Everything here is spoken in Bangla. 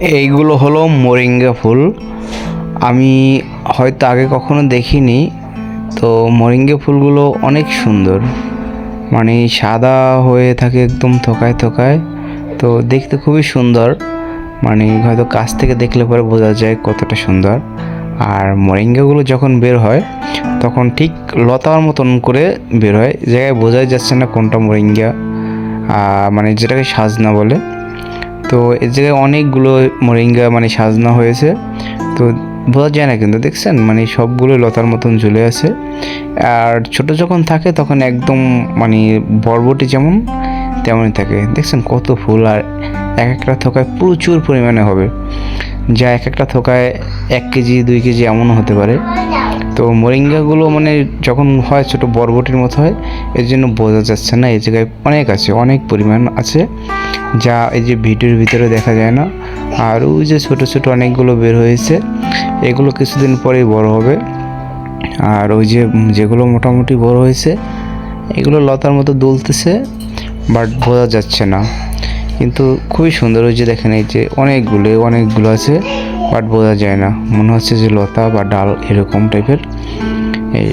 এইগুলো হলো মোরিঙ্গা ফুল। আমি হয়তো আগে কখনো দেখিনি, তো মোরিঙ্গা ফুলগুলো অনেক সুন্দর। মানে সাদা হয়ে থাকে একদম থোকায় থোকায়, তো দেখতে খুবই সুন্দর। মানে হয়তো কাছ থেকে দেখলে পরে বোঝা যায় কতটা সুন্দর। আর মোরিঙ্গাগুলো যখন বের হয়, তখন ঠিক লতার মতন করে বের হয়। জায়গায় বোঝাই যাচ্ছে না কোনটা মোরিঙ্গা মানে যেটাকে সাজনা বলে। এর জায়গায় অনেকগুলো মোরিঙ্গা মানে সাজানো হয়েছে। তো বোঝা যায় না কিন্তু, দেখছেন? মানে সবগুলো লতার মতন ঝুলে আছে। আর ছোট যখন থাকে তখন একদম মানে বরবটি যেমন, তেমনই থাকে। দেখছেন কত ফুল আর এক একটা থোকায় প্রচুর পরিমাণে হবে। যা এক একটা থোকায় এক কেজি, দুই কেজি এমনও হতে পারে। তো মোরিঙ্গাগুলো মানে যখন হয় ছোট বরবটির মতো হয়, এর জন্য বোঝা যাচ্ছে না। এই জায়গায় অনেক আছে, অনেক পরিমাণ আছে। যা এই যে ভিডিওর ভিতরে দেখা যায় না, আর ওই যে ছোট ছোট অনেকগুলো বের হয়েছে, এগুলো কিছুদিন পরেই বড় হবে। আর ওই যে যেগুলো মোটামুটি বড় হয়েছে, এগুলো লতার মতো দুলতেছে বাট বোঝা যাচ্ছে না। কিন্তু খুবই সুন্দর যে দেখেন এই যে অনেকগুলো অনেকগুলো আছে বাট বোঝা যায় না। মনে হচ্ছে যে লতা বা ডাল এরকম টাইপের এই